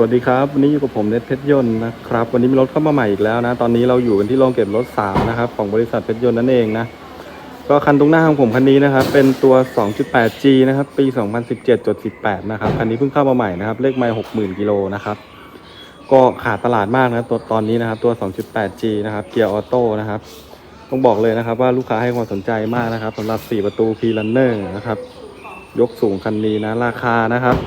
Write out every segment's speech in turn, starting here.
สวัสดีครับ วันนี้อยู่กับผมเน็ตเพชรยนต์นะครับ วันนี้มีรถเข้ามาใหม่อีกแล้วนะ ตอนนี้เราอยู่กันที่โรงเก็บรถ3นะครับของบริษัทเพชรยนต์นั่นเองนะ ก็คันตรงหน้าของผมคันนี้นะครับ เป็นตัว 2.8G นะครับ ปี 2017.18 นะครับ คันนี้เพิ่งเข้ามาใหม่นะครับ เลขไมล์60,000กิโลนะครับ ก็ขาดตลาดมากนะตัวตอนนี้นะครับตัว 2.8G นะครับ เกียร์ออโต้นะครับ ต้องบอกเลยนะครับว่าลูกค้าให้ความสนใจมากนะครับสำหรับ 4 ประตู P Runner นะครับ ยกสูงคันนี้นะ ราคานะครับ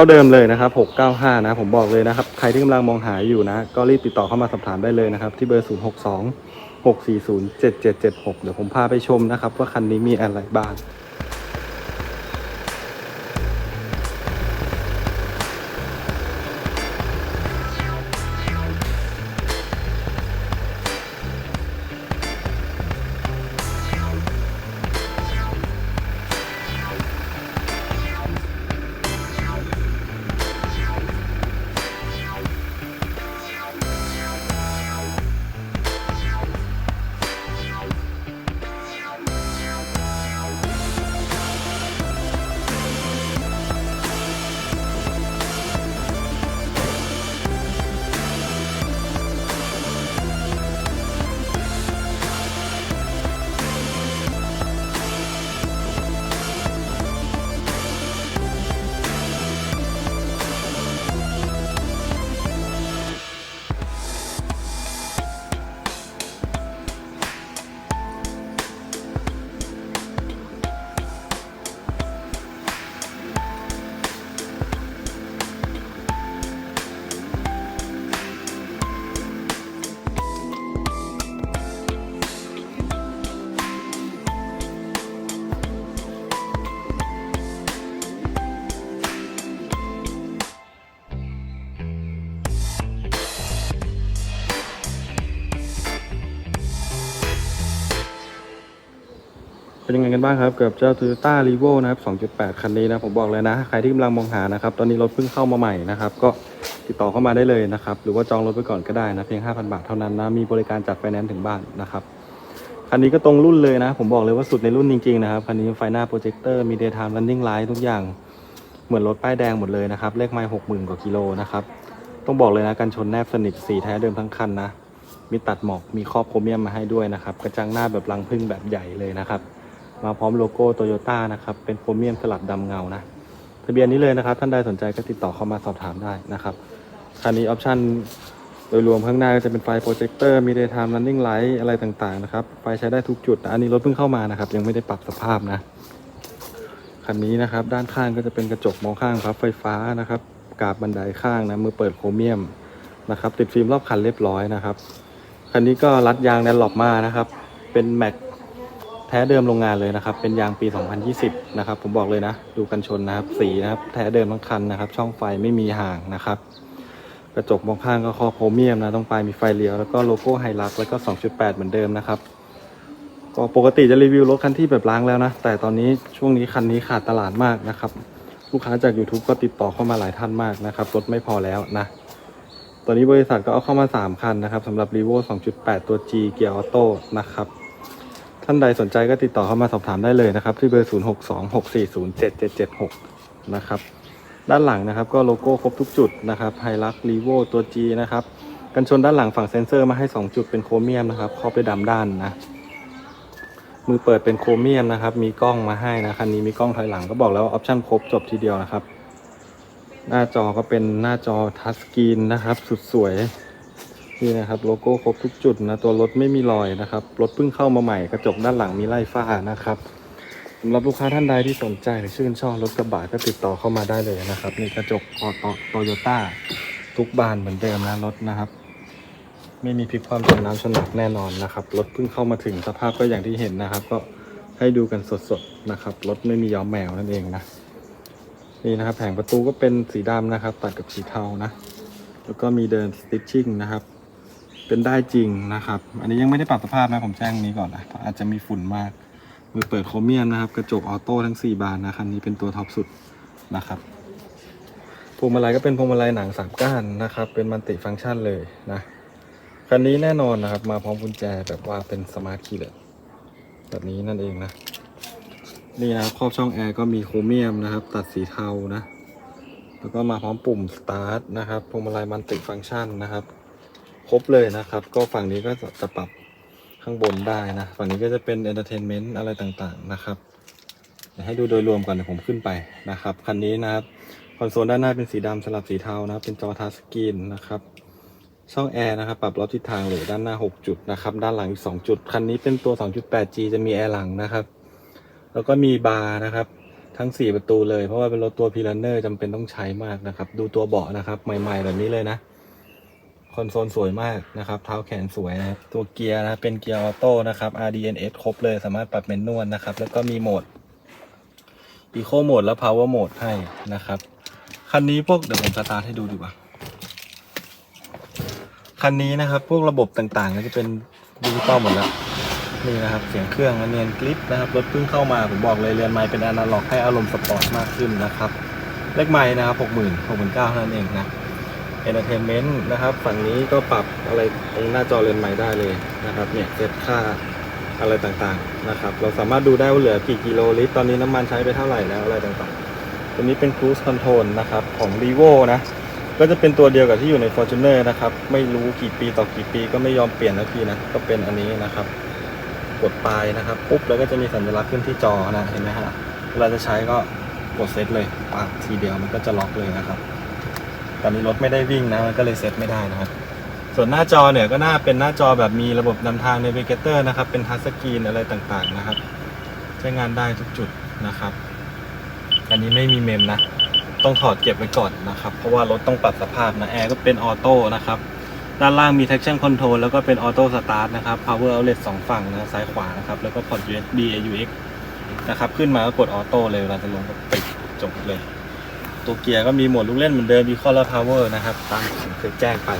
ท่าเดิมเลยนะครับ 695 นะ ผมบอกเลยนะครับ ใครที่กำลังมองหาอยู่นะ ก็รีบติดต่อเข้ามาสอบถามได้เลยนะครับ ที่เบอร์ 062 640 7776 เดี๋ยวผมพาไปชมนะครับ ว่าคันนี้มีอะไรบ้าง เป็นยังไงกันบ้างครับกับเจ้า Toyota r e v o นะครับ 2.8 คันนี้นะผมบอกเลยนะ ใครที่กำลังมองหานะครับ ตอนนี้รถเพิ่งเข้ามาใหม่นะครับ ก็ติดต่อเข้ามาได้เลยนะครับ หรือว่าจองรถไปก่อนก็ได้นะ เพียง 5,000 บาทเท่านั้นนะ มีบริการจัดไฟแนนซ์ถึงบ้านนะครับ คันนี้ก็ตรงรุ่นเลยนะ ผมบอกเลยว่าสุดในรุ่นจริงๆนะครับ คันนี้ไฟหน้าโปรเจคเตอร์มี daytime running light ทุกอย่าง เหมือนรถป้ายแดงหมดเลยนะครับ เลขไมล์60,000 กว่ากิโลนะครับ ต้องบอกเลยนะกันชนแนบสนิทสีแท้เดิมทั้งคันนะ มีตัดหมอก มีครอบโครเมียมมาให้ด้วยนะครับ กระจังหน้าแบบรังพึ่งแบบใหญ่เลยนะครับ มาพร้อมโลโก้โตโยต้านะครับ เป็นโครเมียมสลับดำเงานะ ทะเบียนนี้เลยนะครับ ท่านใดสนใจก็ติดต่อเข้ามาสอบถามได้นะครับ คันนี้ออปชั่นโดยรวมข้างหน้าก็จะเป็นไฟโปรเจคเตอร์มี daytime running light อะไรต่างๆนะครับ ไฟใช้ได้ทุกจุดนะ อันนี้รถเพิ่งเข้ามานะครับ ยังไม่ได้ปรับสภาพนะ คันนี้นะครับ ด้านข้างก็จะเป็นกระจกมองข้างพับ ไฟฟ้านะครับ กาบบันไดข้างนะมือเปิดโครเมียมนะครับ ติดฟิล์มรอบคันเรียบร้อยนะครับ คันนี้ก็รัดยางแดนหลบมานะครับ เป็นแม็ก แท้เดิมโรงงานเลยนะครับ เป็นยางปี 2020 นะครับ ผมบอกเลยนะ ดูกันชนนะครับ สีนะครับ แท้เดิมทั้งคันนะครับ ช่องไฟไม่มีห่างนะครับ กระจกมองข้างก็คอโครเมียมนะต้องปลายมีไฟเลี้ยว แล้วก็โลโก้ไฮลักแล้วก็ 2.8 เหมือนเดิมนะครับ ก็ปกติจะรีวิวรถคันที่แบบล้างแล้วนะ แต่ตอนนี้ช่วงนี้คันนี้ขาดตลาดมากนะครับ ลูกค้าจาก YouTube ก็ติดต่อเข้ามาหลายท่านมากนะครับ รถไม่พอแล้วนะ ตอนนี้บริษัทก็เอาเข้ามา 3 คันนะครับสำหรับ r e v o 2.8 ตัว G เกียร์ออโต้นะครับ ท่านใดสนใจก็ติดต่อเข้ามาสอบถามได้เลยนะครับ ที่เบอร์ 0626407776 นะครับ ด้านหลังนะครับก็โลโก้ครบทุกจุดนะครับไฮลักรีโวตัว G นะครับ กันชนด้านหลังฝั่งเซ็นเซอร์มาให้ 2 จุดเป็นโครเมียมนะครับครอบด้วยดำด้านนะ มือเปิดเป็นโครเมียมนะครับ มีกล้องมาให้นะคันนี้มีกล้องถอยหลังก็บอกแล้วว่าออปชั่นครบจบทีเดียวนะครับ หน้าจอก็เป็นหน้าจอทัชสกรีนนะครับ สุดสวย นี่นะครับโลโก้ครบทุกจุดนะตัวรถไม่มีรอยนะครับรถเพิ่งเข้ามาใหม่กระจกด้านหลังมีไล่ฟ้านะครับสำหรับลูกค้าท่านใดที่สนใจหรือชื่นชอบรถกระบะก็ติดต่อเข้ามาได้เลยนะครับนี่กระจกออโตโตโยต้าทุกบานเหมือนเดิมนะรถนะครับ ไม่มีพลิกความจมน้ำชนหนักแน่นอนนะครับรถเพิ่งเข้ามาถึงสภาพก็อย่างที่เห็นนะครับ ก็ให้ดูกันสดๆนะครับรถไม่มีย้อมแมวนั่นเองนะนี่นะครับแผงประตูก็เป็นสีดำนะครับ ตัดกับสีเทานะ แล้วก็มีเดินสติชชิ่งนะครับ เป็นได้จริงนะครับ อันนี้ยังไม่ได้ปรับสภาพนะผมแจ้งนี้ก่อนนะอาจจะมีฝุ่นมากมือเปิดโครเมียมนะครับ กระจกออโต้ทั้ง 4 บานนะคันนี้เป็นตัวท็อปสุดนะครับพวงมาลัยก็เป็นพวงมาลัยหนังสามก้านนะครับ เป็นมัลติฟังก์ชันเลยนะคันนี้แน่นอนนะครับ มาพร้อมกุญแจแบบว่าเป็นสมาร์ทคีย์เลยแบบนี้นั่นเองนะนี่นะครับครอบช่องแอร์ก็มีโครเมียมนะครับ ตัดสีเทานะ แล้วก็มาพร้อมปุ่ม start นะครับพวงมาลัยมันติฟังก์ชันนะครับ ครบเลยนะครับ ก็ฝั่งนี้ก็จะปรับข้างบนได้นะ ฝั่งนี้ก็จะเป็น entertainment อะไรต่างๆนะครับให้ดูโดยรวมก่อนเดี๋ยวผมขึ้นไปนะครับ คันนี้นะครับ คอนโซลด้านหน้าเป็นสีดำสลับสีเทานะครับ เป็นจอทัชสกรีนนะครับช่องแอร์นะครับ ปรับรอบทิศทางเลยด้านหน้า 6 จุดนะครับ ด้านหลังอีก 2 จุด คันนี้เป็นตัว 2.8G จะมีแอร์หลังนะครับ แล้วก็มีบาร์นะครับ ทั้ง 4 ประตูเลย เพราะว่าเป็นรถตัวพีลันเนอร์จำเป็นต้องใช้มากนะครับ ดูตัวเบาะนะครับ ใหม่ ๆ แบบนี้เลยนะ อนโซลสวยมากนะครับเท้าแขนสวยนะครับตัวเกียร์นะเป็นเกียร์ออโต้นะครับ RDNS ครบเลยสามารถปรับเมนนวลนะครับ แล้วก็มีโหมด Eco โหมดและ Power โหมดให้นะครับคันนี้พวกเดี๋ยวผมสตาร์ทให้ดูดีกว่าคันนี้นะครับ พวกระบบต่างๆก็จะเป็นดิจิตอลหมดแล้วนี่นะครับ เสียงเครื่องเนียนกริปนะครับรถเพิ่งเข้ามาผมบอกเลยเรือนไม้เป็นอนาล็อกให้อารมณ์สปอร์ตมากขึ้นนะครับ เลขไม้นะครับหกหมื่นหกหมื่นเก้าเท่านั้นเองนะ เอนเตอร์เทนเมนต์นะครับ ฝั่งนี้ก็ปรับอะไรตรงหน้าจอเรือนไม้ได้เลยนะครับเนี่ยเซตค่าอะไรต่างๆนะครับ เราสามารถดูได้ว่าเหลือกี่กิโลลิตร ตอนนี้น้ำมันใช้ไปเท่าไหร่แล้วอะไรต่างๆ ตัวนี้เป็น Cruise Control นะครับของ r e v o นะ ก็จะเป็นตัวเดียวกับที่อยู่ใน Fortuner นะครับ ไม่รู้กี่ปีต่อกี่ปีก็ไม่ยอมเปลี่ยนนะพี่นะ ก็เป็นอันนี้นะครับ กดปลายนะครับปุ๊บแล้วก็จะมีสัญลักษณ์ขึ้นที่จอนะเห็นไหมฮะ เวลาจะใช้ก็กดเซตเลยปักทีเดียวมันก็จะล็อกเลยนะครับ ตอนนี้รถไม่ได้วิ่งนะมันก็เลยเซตไม่ได้นะครับส่วนหน้าจอเนี่ยก็น่าเป็นหน้าจอแบบมีระบบนำทาง Navigator นะครับ เป็นทัชสกรีนอะไรต่างๆนะครับ ใช้งานได้ทุกจุดนะครับ อันนี้ไม่มีเมมนะ ต้องถอดเก็บไว้ก่อนนะครับ เพราะว่ารถต้องปรับสภาพนะแอร์ก็เป็นออโต้นะครับ ด้านล่างมี traction control แล้วก็เป็นออโต้สตาร์ทนะครับ power outlet สองฝั่งนะซ้ายขวานะครับ แล้วก็พอร์ต USB AUX นะครับ ขึ้นมาก็กดออโต้เลยเวลาจะลงก็ปิดจบเลย ตัวเกียร์ก็มีโหมดลูกเล่นเหมือนเดิม Beacon และ Power นะครับ ตามที่ผมเคยแจ้งไป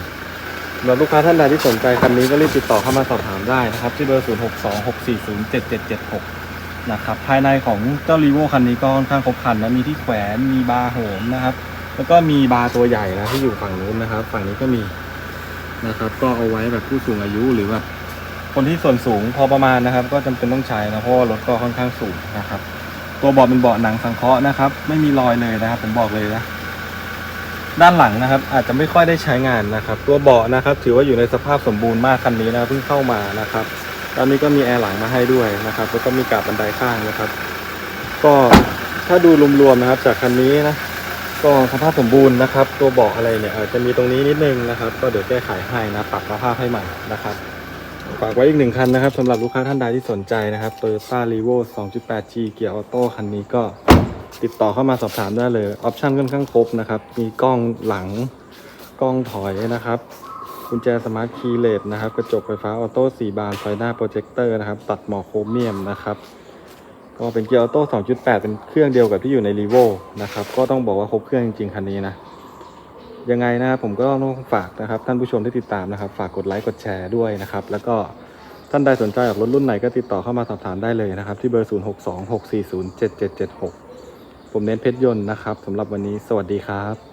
สำหรับลูกค้าท่านใดที่สนใจคันนี้ก็รีบติดต่อเข้ามาสอบถามได้นะครับ ที่เบอร์ 0626407776 นะครับ ภายในของเจ้า r ีโวคันนี้ก็ค่อนข้างครบครันนะมีที่แขวนมีบาร์โหมนะครับ แล้วก็มีบาร์ตัวใหญ่นะที่อยู่ฝั่งนู้นนะครับ ฝั่งนี้ก็มีนะครับก็เอาไว้แบบผู้สูงอายุหรือแบบคนที่ส่วนสูงพอประมาณนะครับ ก็จำเป็นต้องใช้นะเพราะว่ารถก็ค่อนข้างสูงนะครับ ตัวเบาะเป็นเบาะหนังสังเคราะห์นะครับ ไม่มีรอยเลยนะครับผมบอกเลยนะ ด้านหลังนะครับ อาจจะไม่ค่อยได้ใช้งานนะครับ ตัวเบาะนะครับ ถือว่าอยู่ในสภาพสมบูรณ์มากคันนี้นะเพิ่งเข้ามานะครับตอนนี้ก็มีแอร์หลังมาให้ด้วยนะครับแล้วก็มีกาบบันไดข้างนะครับ ก็ถ้าดูรวมๆนะครับ จากคันนี้นะก็สภาพสมบูรณ์นะครับ ตัวเบาะอะไรเนี่ยอาจจะมีตรงนี้นิดนึงนะครับ ก็เดี๋ยวแก้ไขให้นะปรับสภาพให้ใหม่นะครับ ฝากไว้อีกหนึ่งคันนะครับสำหรับลูกค้าท่านใดที่สนใจนะครับ Toyota r e v o 2.8G เกียร์ออโต้คันนี้ก็ติดต่อเข้ามาสอบถามได้เลย ออปชั่นค่อนข้างครบนะครับ มีกล้องหลัง กล้องถอยนะครับกุญแจสมาร์ทคีย์เลสนะครับ กระจกไฟฟ้าออโต้4บานไฟหน้าโปรเจคเตอร์นะครับ ตัดหมอกโครเมียมนะครับ ก็เป็นเกียร์ออโต้ 2.8 เป็นเครื่องเดียวกับที่อยู่ใน r e v o นะครับ ก็ต้องบอกว่าครบเครื่องจริงๆ คันนี้นะ ยังไงนะครับผมก็ต้องฝากนะครับท่านผู้ชมที่ติดตามนะครับ ฝากกดไลค์กดแชร์ด้วยนะครับ แล้วก็ท่านใดสนใจออกรถรุ่นไหนก็ติดต่อเข้ามาสอบถามได้เลยนะครับ ที่เบอร์ 0626407776 ผมเน้นเพชรยนต์นะครับสำหรับวันนี้สวัสดีครับ